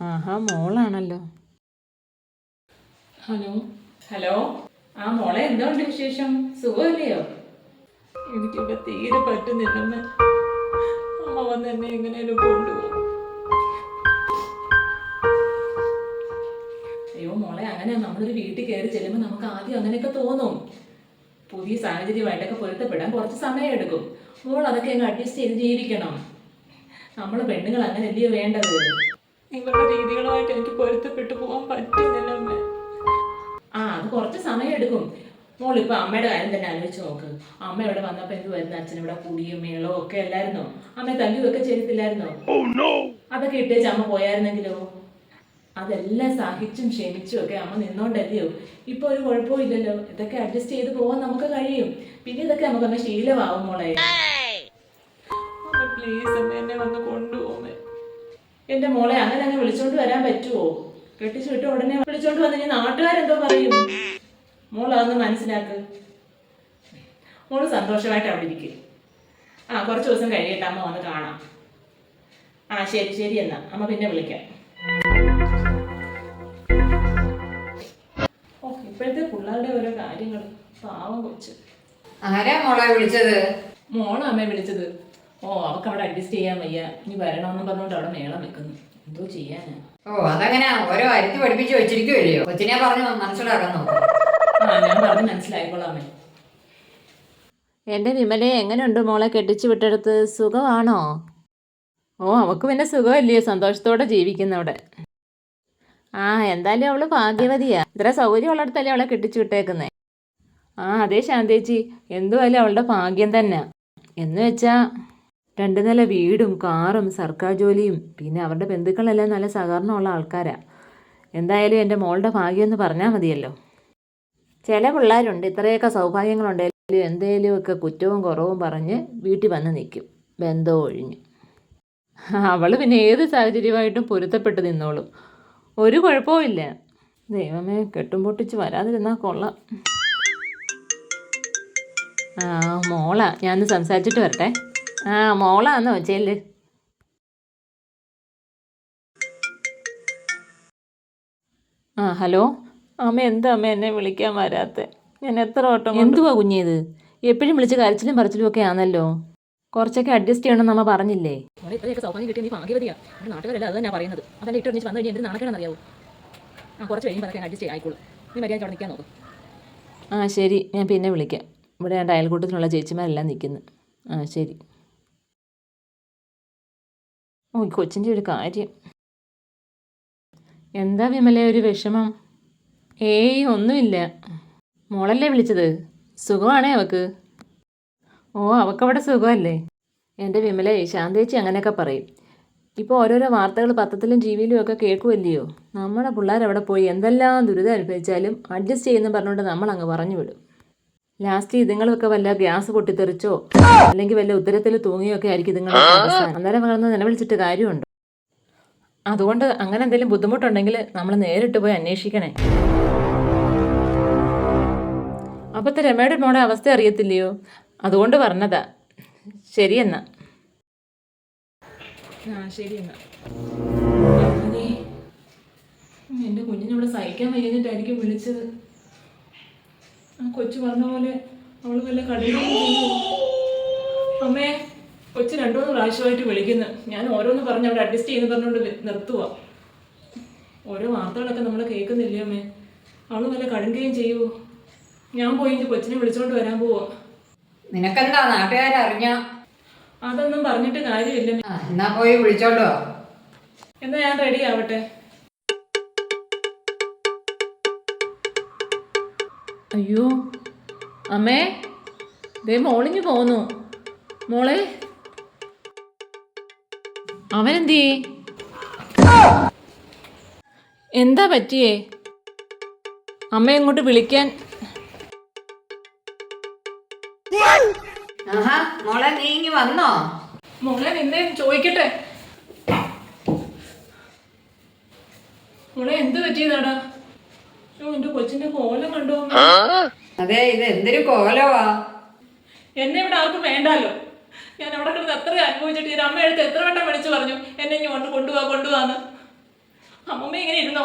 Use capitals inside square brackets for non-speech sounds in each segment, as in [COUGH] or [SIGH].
ആഹാ മോളാണല്ലോ. Hello? Hello? ആ മോളെ എന്തുണ്ട് വിശേഷം? സുഖമല്ലയോ? എനിക്കിപ്പോ തീരെ പറ്റുന്നില്ലെന്ന് അമ്മ വന്ന് എന്നെ എങ്ങനെയും കൊണ്ടുപോകും. അയ്യോ മോളെ അങ്ങനെ നമ്മളൊരു വീട്ടിൽ കയറി ചെല്ലുമ്പോൾ നമുക്ക് ആദ്യം അങ്ങനെയൊക്കെ തോന്നും. പുതിയ സാഹചര്യമായിട്ടൊക്കെ പൊരുത്തപ്പെടാൻ കുറച്ച് സമയം എടുക്കും. മോൾ അതൊക്കെ അങ്ങ് അഡ്ജസ്റ്റ് ചെയ്ത് ജീവിക്കണം. നമ്മൾ പെണ്ണുങ്ങൾ അങ്ങനെയല്ലയോ വേണ്ടത്? നിങ്ങളുടെ രീതികളുമായിട്ട് എനിക്ക് പൊരുത്തപ്പെട്ടു പോകാൻ പറ്റുന്നില്ല അമ്മ ആ അത് കുറച്ച് സമയം എടുക്കും. മോൾ ഇപ്പൊ അമ്മയുടെ കാര്യം തന്നെ ആലോചിച്ച് നോക്ക്. അമ്മ ഇവിടെ വന്നപ്പോ എന്ത് വരുന്ന? അച്ഛൻ ഇവിടെ കുടിയും മേളവും ഒക്കെ അല്ലായിരുന്നോ? അമ്മ തല്ലുമൊക്കെ ചെയ്തിട്ടില്ലായിരുന്നോ? അതൊക്കെ ഇട്ടേച്ച് അമ്മ പോയായിരുന്നെങ്കിലോ? അതെല്ലാം സഹിച്ചും ക്ഷമിച്ചും ഒക്കെ അമ്മ നിന്നോണ്ടല്ലയോ? ഇപ്പൊ ഒരു കുഴപ്പവും ഇല്ലല്ലോ. ഇതൊക്കെ അഡ്ജസ്റ്റ് ചെയ്ത് പോകാൻ നമുക്ക് കഴിയും. പിന്നെ ഇതൊക്കെ നമുക്ക് അങ്ങ് ശീലമാവും മോളെ. പ്ലീസ് അമ്മ എന്നെ വന്ന് കൊണ്ടുപോകുമേ എന്റെ മോളെ അങ്ങനെ അങ്ങ് വിളിച്ചോണ്ട് വരാൻ പറ്റുമോ കെട്ടിച്ചു വിട്ട് ഉടനെ വിളിച്ചോണ്ട് വന്ന് ഇനി നാട്ടുകാരെന്തോ പറയും. മോൾ അതൊന്ന് മനസ്സിലാക്ക്. മോൾ സന്തോഷമായിട്ട് അവിടെ ഇരിക്കും. ആ കുറച്ച് ദിവസം കഴിയട്ടെ അമ്മ വന്ന് കാണാം. ആ ശരി ശരി എന്നാ. അമ്മ പിന്നെ വിളിക്കാം. ഓ ഇപ്പോഴത്തെ പിള്ളേരുടെ ഓരോ കാര്യങ്ങൾ പാവം കൊച്ചു. ആരാ മോളെ വിളിച്ചത്? മോളാ അമ്മ വിളിച്ചത്. ഓ അവക്ക് അവിടെ അഡ്ജസ്റ്റ് ചെയ്യാൻ വയ്യ. ഇനി വരണമെന്ന് പറഞ്ഞുകൊണ്ട് അവിടെ മേളം വെക്കുന്നു. എന്തോ ചെയ്യാനാ? ഓ അതങ്ങനെ ഓരോ അരുത്തി പഠിപ്പിച്ച് വെച്ചിരിക്കുമല്ലയോ കൊച്ചിനെ പറഞ്ഞു മനസ്സിലാക്കാൻ നോക്കും. ആ ഞാൻ പറഞ്ഞ് മനസ്സിലായിക്കോളാം അമ്മേ എന്റെ വിമലയെ എങ്ങനെയുണ്ട് മോളെ? കെട്ടിച്ചു വിട്ടെടുത്ത് സുഖമാണോ? ഓ അവക്ക് പിന്നെ സുഖമല്ലയോ സന്തോഷത്തോടെ ജീവിക്കുന്നവിടെ ആ എന്തായാലും അവൾ ഭാഗ്യവതിയാ. ഇത്ര സൗകര്യമുള്ളിടത്തല്ലേ അവളെ കെട്ടിച്ചു വിട്ടേക്കുന്നേ? ആ അതേ ശാന്തേച്ചി എന്തുമായാലും അവളുടെ ഭാഗ്യം തന്നെ. എന്ന് വെച്ചാ രണ്ടു നില വീടും കാറും സർക്കാർ ജോലിയും പിന്നെ അവരുടെ ബന്ധുക്കളെല്ലാം നല്ല സഹകരണമുള്ള ആൾക്കാരാണ് എന്തായാലും എന്റെ മോളുടെ ഭാഗ്യം എന്ന് പറഞ്ഞാൽ മതിയല്ലോ. ചില പിള്ളേരുണ്ട് ഇത്രയൊക്കെ സൗഭാഗ്യങ്ങളുണ്ടെങ്കിലും എന്തെങ്കിലുമൊക്കെ കുറ്റവും കുറവും പറഞ്ഞ് വീട്ടിൽ വന്ന് നിൽക്കും. ബന്ധവും ഒഴിഞ്ഞു. അവൾ പിന്നെ ഏത് സാഹചര്യമായിട്ടും പൊരുത്തപ്പെട്ട് നിന്നോളും. ഒരു കുഴപ്പവുമില്ല ദൈവമേ കെട്ടും പൊട്ടിച്ച് വരാതിരുന്നാൽ കൊള്ളാം. ആ മോളാ ഞാനൊന്ന് സംസാരിച്ചിട്ട് വരട്ടെ. ആ മോളാന്നോ ചെല്ല്. ആ ഹലോ? അമ്മ എന്താ അമ്മ എന്നെ വിളിക്കാൻ വരാത്തെ? ഞാൻ എത്ര ഓട്ടം എന്തുവാ കുഞ്ഞേത്? എപ്പോഴും വിളിച്ച് കരച്ചിലും പറച്ചിലും ഒക്കെ ആണല്ലോ. കുറച്ചൊക്കെ അഡ്ജസ്റ്റ് ചെയ്യണമെന്ന് അമ്മ പറഞ്ഞില്ലേ? കിട്ടിയ നീ ഭാഗ്യവതിയാ. നമ്മുടെ നാട്ടുകാരല്ല അത് ഞാൻ പറയുന്നത്. അതല്ല ഇട്ട് വന്നു കഴിഞ്ഞാൽ എന്ത് നാണക്കേടാന്ന് അറിയാവോ ആ കുറച്ച് കഴിയുമ്പോൾ അതൊക്കെ അഡ്ജസ്റ്റ് ആയിക്കോളൂ. നീ മര്യാദ അവിടെ നിൽക്കാൻ നോക്കും. ആ ശരി. ഞാൻ പിന്നെ വിളിക്കാം. ഇവിടെ ഞാൻ അയൽക്കൂട്ടത്തിനുള്ള ചേച്ചിമാരെല്ലാം നിൽക്കുന്നു. ആ ശരി. ഓ കൊച്ചിന്റെ ഒരു കാര്യം. എന്താ വിമല ഒരു വിഷമം? ഏയ് ഒന്നുമില്ല. മോളല്ലേ വിളിച്ചത്? സുഖമാണേ അവക്ക്? ഓ അവക്കവിടെ സുഖമല്ലേ? എന്റെ വിമലേ ശാന്തേച്ചി അങ്ങനെയൊക്കെ പറയും. ഇപ്പോൾ ഓരോരോ വാർത്തകൾ പത്രത്തിലും ടി വിയിലും ഒക്കെ കേൾക്കുമല്ലയോ നമ്മുടെ പിള്ളേർ അവിടെ പോയി? എന്തെല്ലാം ദുരിതം അനുഭവിച്ചാലും അഡ്ജസ്റ്റ് ചെയ്യുന്ന പറഞ്ഞുകൊണ്ട് നമ്മൾ അങ്ങ് പറഞ്ഞു വിടും ലാസ്റ്റ് ഇതുങ്ങളൊക്കെ വല്ല ഗ്യാസ് പൊട്ടിത്തെറിച്ചോ? അല്ലെങ്കിൽ വല്ല ഉത്തരത്തിൽ തൂങ്ങിയോ ഒക്കെ ആയിരിക്കും ഇതുങ്ങൾ അന്നേരം വളർന്ന് നിലവിളിച്ചിട്ട് കാര്യമുണ്ട്? അതുകൊണ്ട് അങ്ങനെ എന്തെങ്കിലും ബുദ്ധിമുട്ടുണ്ടെങ്കിൽ നമ്മൾ നേരിട്ട് പോയി അന്വേഷിക്കണേ. അപ്പത്തെ രമയുടെ മോടെ അവസ്ഥ അറിയത്തില്ലയോ? അതുകൊണ്ട് പറഞ്ഞതാ. ശരിയെന്നാ ആ എന്റെ കുഞ്ഞിനവിടെ സഹിക്കാൻ വയ്യാഞ്ഞിട്ടായിരിക്കും വിളിച്ചത്. കൊച്ചു പറഞ്ഞ പോലെ അവൾ നല്ല ചെയ്യുമോ അമ്മേ കൊച്ചു രണ്ടു മൂന്ന് പ്രാവശ്യമായിട്ട് വിളിക്കുന്നു. ഞാൻ ഓരോന്ന് പറഞ്ഞ് അവിടെ അഡ്ജസ്റ്റ് ചെയ്യുന്നു പറഞ്ഞുകൊണ്ട് നിർത്തുക ഓരോ വാർത്തകളൊക്കെ നമ്മൾ കേൾക്കുന്നില്ലേ അമ്മേ? അവൾ നല്ല കടുങ്കയും ചെയ്യുമോ ഞാൻ പോയി കൊച്ചിനെ വിളിച്ചോണ്ട് വരാൻ പോവാ. നിനക്കെന്താ നാട്ടുകാരറിഞ്ഞ? അതൊന്നും പറഞ്ഞിട്ട് കാര്യമില്ല. ആ എന്നാ പോയി വിളിച്ചോണ്ടോ എന്നാ ഞാൻ റെഡി ആവട്ടെ. അയ്യോ. അമ്മേ ദേ മോളിഞ്ഞു പോന്നു മോളെ. അവനെന്തേ? എന്താ പറ്റിയേ? അമ്മ ഇങ്ങോട്ട് വിളിക്കാൻ. മോളെ നീങ്ങി വന്നോ? മോളെ നിന്നെ ചോദിക്കട്ടെ. മോളെ എന്ത് പറ്റിയതാടാ? എന്റെ കൊച്ചിന്റെ കോലം കണ്ടോ അതെ ഇത് എന്തൊരു കോലവാ? എന്നെ ഇവിടെ ആർക്കും വേണ്ടല്ലോ. ഞാൻ അവിടെ കിടന്ന് എത്ര അനുഭവിച്ചിട്ട് ഈ അമ്മ എടുത്ത് എത്ര വട്ടം വിളിച്ചു പറഞ്ഞു എന്നെ കൊണ്ട് കൊണ്ടുപോവാ കൊണ്ടുപോവാന്ന് അമ്മമ്മ ഇങ്ങനെ ഇരുന്നോ?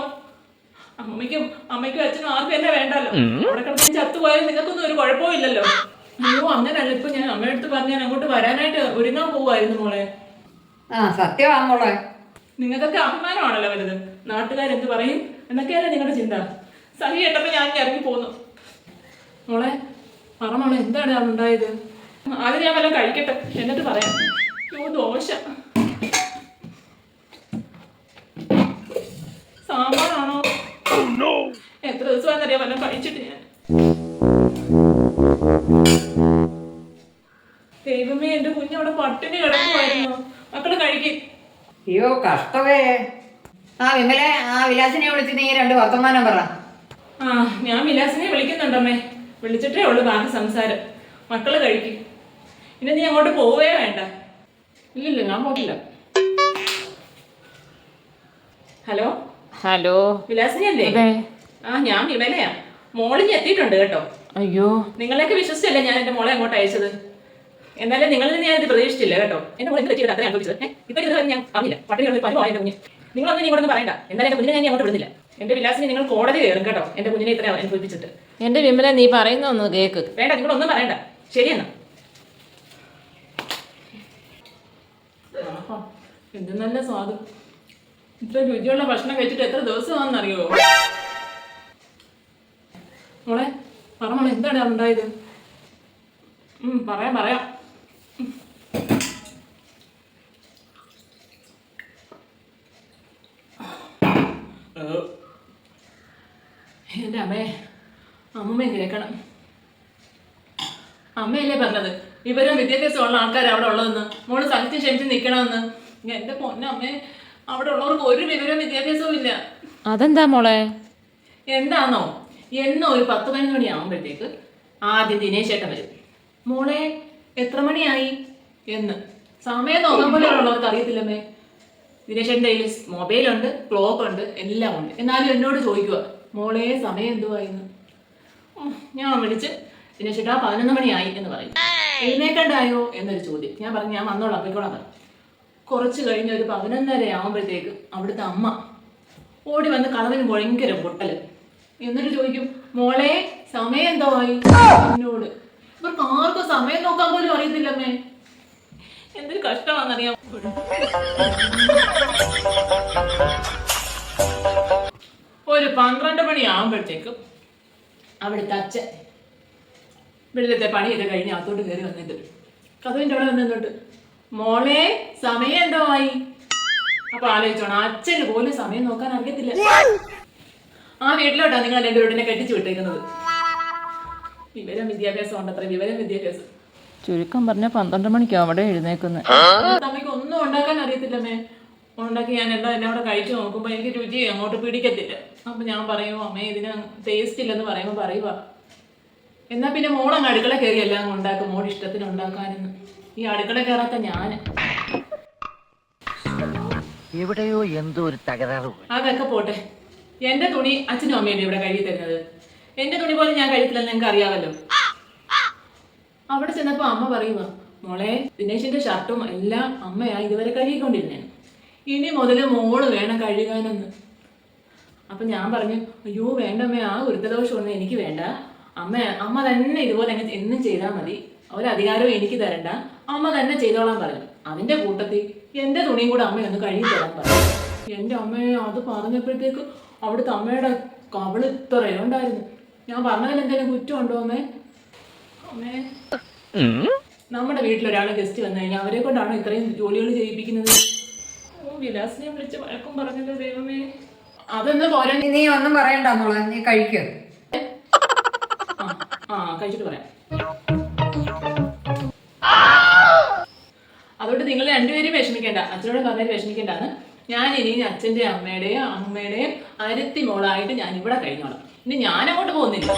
അമ്മമ്മയ്ക്കും അമ്മയ്ക്കും അച്ഛനും ആർക്കും എന്നെ വേണ്ടല്ലോ. അവിടെ കിടന്ന് ചത്തുപോയാൽ നിങ്ങൾക്കൊന്നും ഒരു കുഴപ്പവും ഇല്ലല്ലോ. അയ്യോ അങ്ങനല്ല ഇപ്പൊ ഞാൻ അമ്മയുടെ അടുത്ത് പറഞ്ഞ് ഞാൻ അങ്ങോട്ട് വരാനായിട്ട് ഒരുങ്ങാൻ പോവായിരുന്നു മോളെ. ആ സത്യമാ മോളെ. നിങ്ങൾക്കൊക്കെ അഭിമാനമാണല്ലോ വലുത്. നാട്ടുകാരെന്ത് പറയും? എന്നൊക്കെയല്ലേ നിങ്ങളുടെ ചിന്ത. സഹി കേട്ടപ്പോ ഞാൻ ഇറങ്ങി പോന്നു. മോളെ പറ മോളെ എന്താണ് ഉണ്ടായത്? അത് ഞാൻ വല്ലതും കഴിക്കട്ടെ എന്നിട്ട് പറയാം. ഓ ദോശ. സാമ്പാറാണോ? എത്ര ദിവസമാണെന്നറിയാം വല്ലതും കഴിച്ചിട്ട് ഞാൻ. ദൈവമേ എന്റെ കുഞ്ഞവിടെ പട്ടിണി കിടക്കുമായിരുന്നു മക്കൾ കഴിക്കും. അയ്യോ ആ വിമലെ ആ വിലാസിനെ വിളിച്ച് നീ രണ്ട് വർത്തമാനം പറ. ആ ഞാൻ വിലാസിനെ വിളിക്കുന്നുണ്ടമ്മേ. വിളിച്ചിട്ടേ ഉള്ളൂ ബാക്കി സംസാരം. മക്കൾ കഴിക്കും. ഇനി നീ അങ്ങോട്ട് പോവേ വേണ്ട. ഇല്ലില്ല ഞാൻ പോകില്ല ഹലോ? ഹലോ? വിലാസിനി അല്ലേ അതെ. ആ ഞാൻ വിമലയാ. മോളിഞ്ഞ് എത്തിയിട്ടുണ്ട് കേട്ടോ. അയ്യോ. നിങ്ങളെയൊക്കെ വിശ്വസിച്ചല്ലേ ഞാൻ എന്റെ മോളെ അങ്ങോട്ട് അയച്ചത്? എന്നാലും നിങ്ങളിൽ നിന്ന് ഞാൻ ഇത് പ്രതീക്ഷിച്ചില്ല കേട്ടോ. എന്റെ മോളെ തെറ്റിയിട്ട് അത്രയും അനുഭവിച്ചത്. ഏഹ് ഇപ്പൊ ഇത് ഞാൻ അറിയില്ല പട്ടിണി എന്റെ കുഞ്ഞ്. നിങ്ങളൊന്നും ഇങ്ങോട്ടൊന്നും പറയണ്ട. എന്നാലും എന്റെ കുഞ്ഞിനെ ഞാൻ അങ്ങോട്ട് വിടുന്നില്ല. എന്റെ വിലാസിനെ നിങ്ങൾ കോടതി കയറും കേട്ടോ. എന്റെ കുഞ്ഞിനെ ഇത്ര അനുഭവിച്ചിട്ട് എന്റെ വിമല നീ പറയുന്ന ഒന്ന് കേക്ക്. വേണ്ട നിങ്ങളൊന്നും പറയണ്ട. ശരിയെന്നാ എന്ത് നല്ല സ്വാദ്. ഇത്ര രുചിയുള്ള ഭക്ഷണം കഴിച്ചിട്ട് എത്ര ദിവസമാണെന്നറിയോ മോളെ പറ മോളെ എന്താണ് ഉണ്ടായത്? ഉം, പറയാം പറയാം. ഉം. എന്റെ അമ്മയെ അമ്മമ്മയും കേൾക്കണം അമ്മയല്ലേ പറഞ്ഞത്? ഇവരും വിദ്യാഭ്യാസമുള്ള ആൾക്കാർ അവിടെ ഉള്ളതെന്ന്. മോൾ സഹിച്ച് ക്ഷമിച്ച് നിൽക്കണമെന്ന് എന്റെ പൊന്നമ്മേ അവിടെ ഉള്ളവർക്ക് ഒരു വിവരവും വിദ്യാഭ്യാസവും ഇല്ല. അതെന്താ മോളെ? എന്താണോ എന്നോ ഒരു പത്ത് പതിനൊന്ന് മണി ആകുമ്പോഴത്തേക്ക് ആദ്യം ദിനേശ് ഏട്ടൻ വരും. മോളെ എത്ര മണിയായി? എന്ന്. സമയം നോക്കാൻ പോലെ ഉള്ളവർക്ക് അറിയത്തില്ലമ്മേ. ദിനേശ് ഏട്ടന്റെ കയ്യിൽ മൊബൈലുണ്ട് ക്ലോക്ക് ഉണ്ട് എല്ലാം ഉണ്ട്. എന്നാലും എന്നോട് ചോദിക്കുക മോളെ സമയം എന്തുവായിരുന്നു ഞാൻ വിളിച്ച് ദിനേശ് ഏട്ടാ പതിനൊന്ന് മണിയായി എന്ന് പറയും. എഴുന്നേക്കണ്ടായോ എന്നൊരു ചോദ്യം. ഞാൻ പറഞ്ഞു ഞാൻ വന്നോളാം പോയിക്കോളാം പറഞ്ഞു. കുറച്ച് കഴിഞ്ഞ് ഒരു പതിനൊന്നര ആകുമ്പോഴത്തേക്ക് അവിടുത്തെ അമ്മ ഓടി വന്ന് കഥവിന് ഭയങ്കര പൊട്ടൽ. എന്നിട്ട് ചോദിക്കും മോളെ സമയം എന്തോ ആയി? എന്നോട് ഇവർക്ക് ആർക്കും സമയം നോക്കാൻ പോലും അറിയത്തില്ലമ്മേ എന്തൊരു കഷ്ടമാണെന്നറിയാം [LAUGHS] ഒരു പന്ത്രണ്ട് മണി ആകുമ്പോഴത്തേക്കും അവിടുത്തെ അച്ഛൻ വെള്ളത്തെ പണിയൊക്കെ കഴിഞ്ഞ് അകത്തോട്ട് കയറി വന്നിട്ട് കഥവിന്റെ അവിടെ വന്നിട്ട് മോളെ സമയം എന്തോ ആയി? അപ്പൊ ആലോചിച്ചോണം അച്ഛന് പോലും സമയം നോക്കാൻ അറിയത്തില്ല. ആ വീട്ടിലോട്ടാ നിങ്ങൾ രണ്ടുപേരുടെ കെട്ടിച്ചു വിട്ടേക്കുന്നത്. വിവരം വിദ്യാഭ്യാസം ഉണ്ട് അത്ര വിവരം വിദ്യാഭ്യാസം. ചുരുക്കം പറഞ്ഞ പന്ത്രണ്ട് മണിക്ക് അവിടെ എഴുന്നേക്കുന്നത്. ഒന്നും ഉണ്ടാക്കാൻ അറിയത്തില്ലമ്മേ ഉണ്ടാക്കി ഞാൻ എല്ലാം എല്ലാം കൂടെ കഴിച്ചു നോക്കുമ്പോൾ എനിക്ക് രുചി അങ്ങോട്ട് പിടിക്കത്തില്ല. അപ്പം ഞാൻ പറയുമോ അമ്മേ ഇതിന് ടേസ്റ്റ് ഇല്ലെന്ന് പറയുമ്പോൾ പറയുക എന്നാൽ പിന്നെ മോളങ്ങ് അടുക്കള കയറി എല്ലാം ഉണ്ടാക്കും. മോൾ ഇഷ്ടത്തിന് ഉണ്ടാക്കാനെന്ന്. ഈ അടുക്കള കയറാത്ത ഞാൻ എവിടെയോ എന്തോ ഒരു തകരാറ്. അതൊക്കെ പോട്ടെ. എന്റെ തുണി അച്ഛനും അമ്മയല്ലേ ഇവിടെ കഴുകി തരുന്നത്. എന്റെ തുണി പോലെ ഞാൻ കഴിക്കില്ലെന്ന് നിങ്ങൾക്ക് അറിയാമല്ലോ. അവിടെ ചെന്നപ്പോ അമ്മ പറയുക മോളെ ദിനേശിന്റെ ഷർട്ടും എല്ലാം അമ്മയാ ഇതുവരെ കഴുകിക്കൊണ്ടിരുന്നേ. ഇനി മുതൽ മോൾ വേണം കഴുകാനെന്ന്. അപ്പം ഞാൻ പറഞ്ഞു അയ്യോ വേണ്ട അമ്മ ആ ഗുരുത്തദോഷം ഒന്നും എനിക്ക് വേണ്ട. അമ്മ അമ്മ തന്നെ ഇതുപോലെ അങ്ങ് എന്നും ചെയ്താൽ മതി. ഒരധികാരവും എനിക്ക് തരണ്ട. അമ്മ തന്നെ ചെയ്തോളാൻ പറഞ്ഞു. അതിന്റെ കൂട്ടത്തിൽ എന്റെ തുണിയും കൂടെ അമ്മ ഒന്ന് കഴുകി തരാൻ പറഞ്ഞു. എന്റെ അമ്മയെ അത് പറഞ്ഞപ്പോഴത്തേക്ക് അവിടുത്തെ അമ്മയുടെ കവൾ ഇത്രയുണ്ടായിരുന്നു. ഞാൻ പറഞ്ഞതിൽ എന്തെങ്കിലും കുറ്റമുണ്ടോ അമ്മേ? അമ്മേ നമ്മുടെ വീട്ടിലൊരാൾ ഗസ്റ്റ് വന്നു കഴിഞ്ഞാൽ അവരെ കൊണ്ടാണോ ഇത്രയും ജോലികൾ ചെയ്യിപ്പിക്കുന്നത്? വിലാസിനെ വിളിച്ച് വഴക്കും പറഞ്ഞല്ലോ ദൈവമേ. അതൊന്ന് പോരാ. നീ- ഒന്നും പറയണ്ട മോളെ നീ കഴിക്കോ. ആ, കഴിച്ചിട്ട് പറയാം. അതുകൊണ്ട് നിങ്ങൾ രണ്ടുപേരും വിഷമിക്കേണ്ട. അച്ഛനോട് പറഞ്ഞാൽ വിഷമിക്കേണ്ടാന്ന്. ഞാൻ ഇനി അച്ഛന്റെ അമ്മയുടെയും അമ്മയുടെയും അരത്തി മോളായിട്ട് ഞാൻ ഇവിടെ കഴിഞ്ഞോളാം. ഇനി ഞാൻ അങ്ങോട്ട് പോകുന്നില്ല